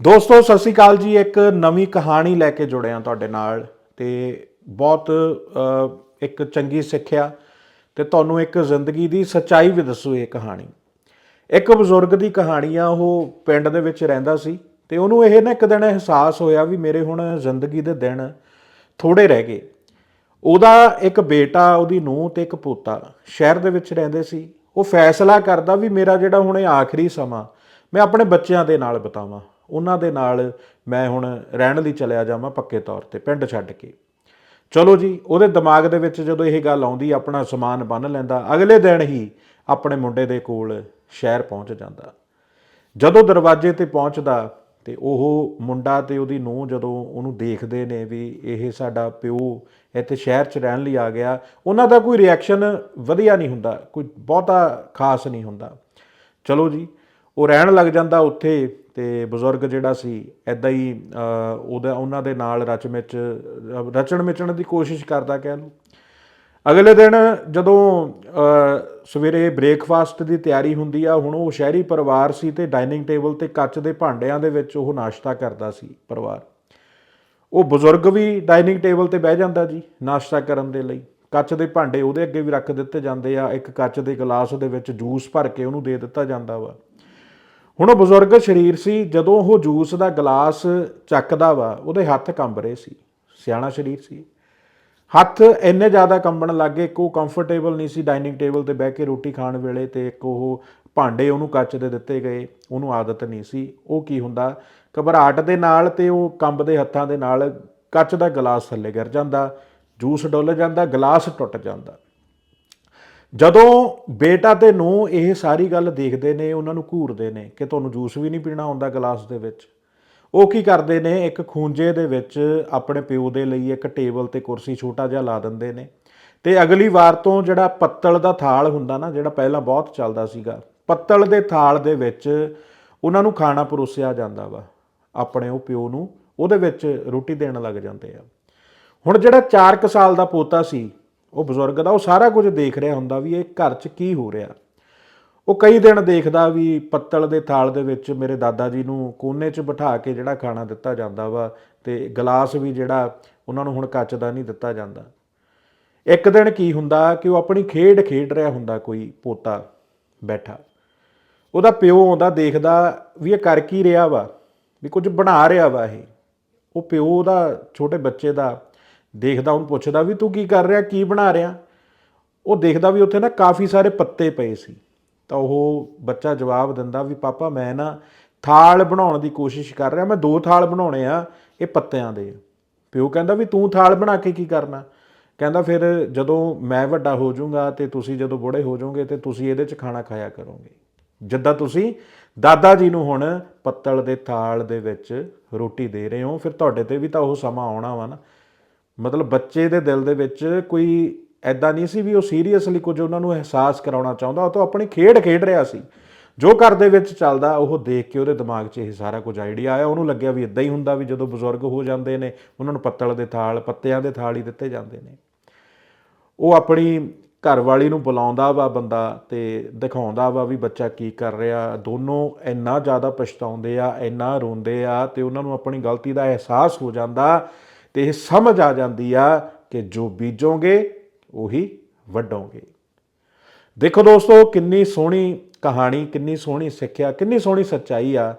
ਦੋਸਤੋ, ਸਤਿ ਸ਼੍ਰੀ ਅਕਾਲ ਜੀ। ਇੱਕ ਨਵੀਂ ਕਹਾਣੀ ਲੈ ਕੇ ਜੁੜਿਆ ਤੁਹਾਡੇ ਨਾਲ ਤੇ ਬਹੁਤ ਇੱਕ ਚੰਗੀ ਸਿੱਖਿਆ ਤੇ ਤੁਹਾਨੂੰ ਇੱਕ ਜ਼ਿੰਦਗੀ ਦੀ ਸੱਚਾਈ ਵੀ ਦੱਸੂ ਇਹ ਕਹਾਣੀ। ਇੱਕ ਬਜ਼ੁਰਗ ਦੀ ਕਹਾਣੀ ਆ, ਉਹ ਪਿੰਡ ਦੇ ਵਿੱਚ ਰਹਿੰਦਾ ਸੀ ਤੇ ਉਹਨੂੰ ਇਹ ਨਾ ਇੱਕ ਦਿਨ ਅਹਿਸਾਸ ਹੋਇਆ ਵੀ ਮੇਰੇ ਹੁਣ ਜ਼ਿੰਦਗੀ ਦੇ ਦਿਨ ਥੋੜੇ ਰਹਿ ਗਏ। ਉਹਦਾ ਇੱਕ ਬੇਟਾ, ਉਹਦੀ ਨੂੰਹ ਤੇ ਇੱਕ ਪੋਤਾ ਸ਼ਹਿਰ ਦੇ ਵਿੱਚ ਰਹਿੰਦੇ ਸੀ। ਉਹ ਫੈਸਲਾ ਕਰਦਾ ਵੀ ਮੇਰਾ ਜਿਹੜਾ ਹੁਣ ਇਹ ਆਖਰੀ ਸਮਾਂ, ਮੈਂ ਆਪਣੇ ਬੱਚਿਆਂ ਦੇ ਨਾਲ ਬਿਤਾਵਾਂ। ਉਹਨਾਂ ਦੇ ਨਾਲ ਮੈਂ ਹੁਣ ਰਹਿਣ ਲਈ ਚਲਿਆ ਜਾਵਾਂ ਪੱਕੇ ਤੌਰ ਤੇ, ਪਿੰਡ ਛੱਡ ਕੇ। ਚਲੋ ਜੀ, ਉਹਦੇ ਦਿਮਾਗ ਦੇ ਵਿੱਚ ਜਦੋਂ ਇਹ ਗੱਲ ਆਉਂਦੀ, ਆਪਣਾ ਸਮਾਨ ਬੰਨ ਲੈਂਦਾ, ਅਗਲੇ ਦਿਨ ਹੀ ਆਪਣੇ ਮੁੰਡੇ ਦੇ ਕੋਲ ਸ਼ਹਿਰ ਪਹੁੰਚ ਜਾਂਦਾ। ਜਦੋਂ ਦਰਵਾਜ਼ੇ ਤੇ ਪਹੁੰਚਦਾ ਤੇ ਉਹ ਮੁੰਡਾ ਤੇ ਉਹਦੀ ਨੂੰਹ ਜਦੋਂ ਉਹਨੂੰ ਦੇਖਦੇ ਨੇ ਵੀ ਇਹ ਸਾਡਾ ਪਿਓ ਇੱਥੇ ਸ਼ਹਿਰ 'ਚ ਰਹਿਣ ਲਈ ਆ ਗਿਆ, ਉਹਨਾਂ ਦਾ ਕੋਈ ਰਿਐਕਸ਼ਨ ਵਧੀਆ ਨਹੀਂ ਹੁੰਦਾ, ਕੋਈ ਬਹੁਤਾ ਖਾਸ ਨਹੀਂ ਹੁੰਦਾ। ਚਲੋ ਜੀ, ਉਹ ਰਹਿਣ ਲੱਗ ਜਾਂਦਾ ਉੱਥੇ ਤੇ ਬਜ਼ੁਰਗ ਜਿਹੜਾ ਸੀ ਐਦਾਂ ਹੀ ਉਹਦਾ, ਉਹਨਾਂ ਦੇ ਨਾਲ ਰਚ ਮਿਚ ਰਚਣ ਮਿਚਣ ਦੀ ਕੋਸ਼ਿਸ਼ ਕਰਦਾ ਕਹਿ ਲਓ। ਅਗਲੇ ਦਿਨ ਜਦੋਂ ਸਵੇਰੇ ਬ੍ਰੇਕਫਾਸਟ ਦੀ ਤਿਆਰੀ ਹੁੰਦੀ ਆ, ਹੁਣ ਉਹ ਸ਼ਹਿਰੀ ਪਰਿਵਾਰ ਸੀ ਤੇ ਡਾਈਨਿੰਗ ਟੇਬਲ ਤੇ ਕੱਚ ਦੇ ਭਾਂਡਿਆਂ ਦੇ ਵਿੱਚ ਉਹ ਨਾਸ਼ਤਾ ਕਰਦਾ ਸੀ ਪਰਿਵਾਰ। ਉਹ ਬਜ਼ੁਰਗ ਵੀ ਡਾਈਨਿੰਗ ਟੇਬਲ ਤੇ ਬਹਿ ਜਾਂਦਾ ਜੀ, ਨਾਸ਼ਤਾ ਕਰਨ ਦੇ ਲਈ। ਕੱਚ ਦੇ ਭਾਂਡੇ ਉਹਦੇ ਅੱਗੇ ਵੀ ਰੱਖ ਦਿੱਤੇ ਜਾਂਦੇ ਆ, ਇੱਕ ਕੱਚ ਦੇ ਗਲਾਸ ਦੇ ਵਿੱਚ ਜੂਸ ਭਰ ਕੇ ਉਹਨੂੰ ਦੇ ਦਿੱਤਾ ਜਾਂਦਾ ਵਾ। ਹੁਣ ਉਹ ਬਜ਼ੁਰਗ ਸ਼ਰੀਰ ਸੀ, ਜਦੋਂ ਉਹ ਜੂਸ ਦਾ ਗਲਾਸ ਚੱਕਦਾ ਵਾ, ਉਹਦੇ ਹੱਥ ਕੰਬ ਰਹੇ ਸੀ। ਸਿਆਣਾ ਸ਼ਰੀਰ ਸੀ। ਹੱਥ ਇੰਨੇ ਜ਼ਿਆਦਾ ਕੰਬਣ ਲੱਗੇ ਕਿ ਉਹ ਕੰਫਰਟੇਬਲ ਨਹੀਂ ਸੀ ਡਾਈਨਿੰਗ ਟੇਬਲ ਤੇ ਬਹਿ ਕੇ ਰੋਟੀ ਖਾਣ ਵੇਲੇ ਤੇ ਇੱਕ ਉਹ ਭਾਂਡੇ ਉਹਨੂੰ ਕੱਚ ਦੇ ਦਿੱਤੇ ਗਏ, ਉਹਨੂੰ ਆਦਤ ਨਹੀਂ ਸੀ। ਉਹ ਕੀ ਹੁੰਦਾ, ਘਬਰਾਹਟ ਦੇ ਨਾਲ ਤੇ ਉਹ ਕੰਬਦੇ ਹੱਥਾਂ ਦੇ ਨਾਲ ਕੱਚ ਦਾ ਗਲਾਸ ਥੱਲੇ ਗਿਰ ਜਾਂਦਾ, ਜੂਸ ਡੁੱਲ ਜਾਂਦਾ, ਗਲਾਸ ਟੁੱਟ ਜਾਂਦਾ। ਜਦੋਂ ਬੇਟਾ ਤੇ ਨੂੰ ਇਹ ਸਾਰੀ ਗੱਲ ਦੇਖਦੇ ਨੇ, ਉਹਨਾਂ ਨੂੰ ਘੂਰਦੇ ਨੇ ਕਿ ਤੁਹਾਨੂੰ ਜੂਸ ਵੀ ਨਹੀਂ ਪੀਣਾ ਹੁੰਦਾ ਗਲਾਸ ਦੇ ਵਿੱਚ। ਉਹ ਕੀ ਕਰਦੇ ਨੇ, ਇੱਕ ਖੂੰਜੇ ਦੇ ਵਿੱਚ ਆਪਣੇ ਪਿਓ ਦੇ ਲਈ ਇੱਕ ਟੇਬਲ ਤੇ ਕੁਰਸੀ ਛੋਟਾ ਜਿਹਾ ਲਾ ਦਿੰਦੇ ਨੇ ਤੇ ਅਗਲੀ ਵਾਰ ਤੋਂ ਜਿਹੜਾ ਪੱਤਲ ਦਾ ਥਾਲ ਹੁੰਦਾ ਨਾ, ਜਿਹੜਾ ਪਹਿਲਾਂ ਬਹੁਤ ਚੱਲਦਾ ਸੀਗਾ, ਪੱਤਲ ਦੇ ਥਾਲ ਦੇ ਵਿੱਚ ਉਹਨਾਂ ਨੂੰ ਖਾਣਾ ਪਰੋਸਿਆ ਜਾਂਦਾ ਵਾ। ਆਪਣੇ ਉਹ ਪਿਓ ਨੂੰ, ਉਹਦੇ ਵਿੱਚ ਰੋਟੀ ਦੇਣ ਲੱਗ ਜਾਂਦੇ ਆ। ਹੁਣ ਜਿਹੜਾ 4 ਸਾਲ ਦਾ ਪੋਤਾ ਸੀ ਉਹ ਬਜ਼ੁਰਗ ਦਾ, ਉਹ ਸਾਰਾ ਕੁਝ ਦੇਖ ਰਿਹਾ ਹੁੰਦਾ ਵੀ ਇਹ ਘਰ 'ਚ ਕੀ ਹੋ ਰਿਹਾ। ਉਹ ਕਈ ਦਿਨ ਦੇਖਦਾ ਵੀ ਪੱਤਲ ਦੇ ਥਾਲ ਦੇ ਵਿੱਚ ਮੇਰੇ ਦਾਦਾ ਜੀ ਨੂੰ ਕੋਨੇ 'ਚ ਬਿਠਾ ਕੇ ਜਿਹੜਾ ਖਾਣਾ ਦਿੱਤਾ ਜਾਂਦਾ ਵਾ ਤੇ ਗਲਾਸ ਵੀ ਜਿਹੜਾ ਉਹਨਾਂ ਨੂੰ ਹੁਣ ਕੱਚ ਦਾ ਨਹੀਂ ਦਿੱਤਾ ਜਾਂਦਾ। ਇੱਕ ਦਿਨ ਕੀ ਹੁੰਦਾ ਕਿ ਉਹ ਆਪਣੀ ਖੇਡ ਖੇਡ ਰਿਹਾ ਹੁੰਦਾ ਕੋਈ ਪੋਤਾ ਬੈਠਾ। ਉਹਦਾ ਪਿਓ ਆਉਂਦਾ ਦੇਖਦਾ ਵੀ ਇਹ ਕਰ ਕੀ ਰਿਹਾ ਵਾ, ਵੀ ਕੁਝ ਬਣਾ ਰਿਹਾ ਵਾ ਇਹ। ਉਹ ਪਿਓ ਉਹਦਾ ਛੋਟੇ ਬੱਚੇ ਦਾ ਦੇਖਦਾ, ਉਹਨੂੰ ਪੁੱਛਦਾ ਵੀ ਤੂੰ ਕੀ ਕਰ ਰਿਹਾ, ਕੀ ਬਣਾ ਰਿਹਾ? ਉਹ ਦੇਖਦਾ ਵੀ ਉੱਥੇ ਨਾ ਕਾਫੀ ਸਾਰੇ ਪੱਤੇ ਪਏ ਸੀ। ਤਾਂ ਉਹ ਬੱਚਾ ਜਵਾਬ ਦਿੰਦਾ ਵੀ, ਪਾਪਾ, ਮੈਂ ਨਾ ਥਾਲ ਬਣਾਉਣ ਦੀ ਕੋਸ਼ਿਸ਼ ਕਰ ਰਿਹਾ। ਮੈਂ ਦੋ ਥਾਲ ਬਣਾਉਣੇ ਆ, ਇਹ ਪੱਤਿਆਂ ਦੇ। ਪਿਓ ਕਹਿੰਦਾ ਵੀ ਤੂੰ ਥਾਲ ਬਣਾ ਕੇ ਕੀ ਕਰਨਾ? ਕਹਿੰਦਾ, ਫਿਰ ਜਦੋਂ ਮੈਂ ਵੱਡਾ ਹੋ ਜਾਊਂਗਾ ਤੇ ਤੁਸੀਂ ਜਦੋਂ ਬੁੜੇ ਹੋ ਜਾਓਗੇ ਤੇ ਤੁਸੀਂ ਇਹਦੇ 'ਚ ਖਾਣਾ ਖਾਇਆ ਕਰੋਗੇ। ਜਿੱਦਾਂ ਤੁਸੀਂ ਦਾਦਾ ਜੀ ਨੂੰ ਹੁਣ ਪੱਤਲ ਦੇ ਥਾਲ ਦੇ ਵਿੱਚ ਰੋਟੀ ਦੇ ਰਹੇ ਹੋ, ਫਿਰ ਤੁਹਾਡੇ ਤੇ ਵੀ ਤਾਂ ਉਹ ਸਮਾਂ ਆਉਣਾ ਵਾ ਨਾ। ਮਤਲਬ ਬੱਚੇ ਦੇ ਦਿਲ ਦੇ ਵਿੱਚ ਕੋਈ ਐਦਾਂ ਨਹੀਂ ਸੀ ਵੀ ਉਹ ਸੀਰੀਅਸਲੀ ਕੁਝ ਉਹਨਾਂ ਨੂੰ ਅਹਿਸਾਸ ਕਰਾਉਣਾ ਚਾਹੁੰਦਾ। ਉਹ ਤਾਂ ਆਪਣੀ ਖੇਡ ਖੇਡ ਰਿਹਾ ਸੀ। ਜੋ ਘਰ ਦੇ ਵਿੱਚ ਚੱਲਦਾ, ਉਹ ਦੇਖ ਕੇ ਉਹਦੇ ਦਿਮਾਗ 'ਚ ਇਹ ਸਾਰਾ ਕੁਝ ਆਈਡੀਆ ਆਇਆ। ਉਹਨੂੰ ਲੱਗਿਆ ਵੀ ਇਦਾਂ ਹੀ ਹੁੰਦਾ ਵੀ ਜਦੋਂ ਬਜ਼ੁਰਗ ਹੋ ਜਾਂਦੇ ਨੇ, ਉਹਨਾਂ ਨੂੰ ਪੱਤਲ ਦੇ ਥਾਲ, ਪੱਤਿਆਂ ਦੇ ਥਾਲ ਹੀ ਦਿੱਤੇ ਜਾਂਦੇ ਨੇ। ਉਹ ਆਪਣੀ ਘਰ ਵਾਲੀ ਨੂੰ ਬੁਲਾਉਂਦਾ ਵਾ ਬੰਦਾ ਤੇ ਦਿਖਾਉਂਦਾ ਵਾ ਵੀ ਬੱਚਾ ਕੀ ਕਰ ਰਿਹਾ। ਦੋਨੋਂ ਇੰਨਾ ਜ਼ਿਆਦਾ ਪਛਤਾਉਂਦੇ ਆ, ਇੰਨਾ ਰੋਂਦੇ ਆ ਤੇ ਉਹਨਾਂ ਨੂੰ ਆਪਣੀ ਗਲਤੀ ਦਾ ਅਹਿਸਾਸ ਹੋ ਜਾਂਦਾ। ਤੇ ਇਹ ਸਮਝ ਆ ਜਾਂਦੀ ਆ ਕਿ ਜੋ ਬੀਜੋਗੇ, ਉਹੀ ਵੱਢੋਗੇ। ਦੇਖੋ ਦੋਸਤੋ, ਕਿੰਨੀ ਸੋਹਣੀ ਕਹਾਣੀ, ਕਿੰਨੀ ਸੋਹਣੀ ਸਿੱਖਿਆ, ਕਿੰਨੀ ਸੋਹਣੀ ਸੱਚਾਈ ਆ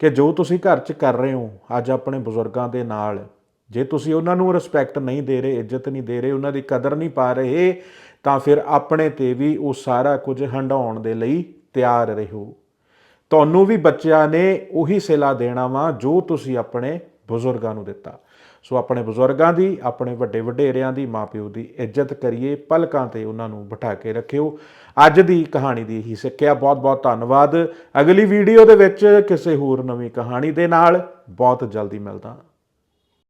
ਕਿ ਜੋ ਤੁਸੀਂ ਘਰ 'ਚ ਕਰ ਰਹੇ ਹੋ, ਅੱਜ ਆਪਣੇ ਬਜ਼ੁਰਗਾਂ ਦੇ ਨਾਲ, ਜੇ ਤੁਸੀਂ ਉਹਨਾਂ ਨੂੰ ਰਿਸਪੈਕਟ ਨਹੀਂ ਦੇ ਰਹੇ, ਇੱਜ਼ਤ ਨਹੀਂ ਦੇ ਰਹੇ, ਉਹਨਾਂ ਦੀ ਕਦਰ ਨਹੀਂ ਪਾ ਰਹੇ, ਤਾਂ ਫਿਰ ਆਪਣੇ ਤੇ ਵੀ ਉਹ ਸਾਰਾ ਕੁਝ ਹੰਡਾਉਣ ਦੇ ਲਈ ਤਿਆਰ ਰਹੋ। ਤੁਹਾਨੂੰ ਵੀ ਬੱਚਿਆਂ ਨੇ ਉਹੀ ਸਿਲਾ ਦੇਣਾ ਵਾ, ਜੋ ਤੁਸੀਂ ਆਪਣੇ ਬਜ਼ੁਰਗਾਂ ਨੂੰ ਦਿੱਤਾ। ਸੋ ਆਪਣੇ ਬਜ਼ੁਰਗਾਂ ਦੀ, ਆਪਣੇ ਵੱਡੇ ਵਡੇਰਿਆਂ ਦੀ, ਮਾਪਿਓ ਦੀ ਇੱਜ਼ਤ ਕਰੀਏ, ਪਲਕਾਂ ਤੇ ਉਹਨਾਂ ਨੂੰ ਬਿਠਾ ਕੇ ਰੱਖਿਓ। ਅੱਜ ਦੀ ਕਹਾਣੀ ਦੀ ਹੀ ਸਿੱਖਿਆ। ਬਹੁਤ ਬਹੁਤ ਧੰਨਵਾਦ। ਅਗਲੀ ਵੀਡੀਓ ਦੇ ਵਿੱਚ ਕਿਸੇ ਹੋਰ ਨਵੀਂ ਕਹਾਣੀ ਦੇ ਨਾਲ ਬਹੁਤ ਜਲਦੀ ਮਿਲਦਾ।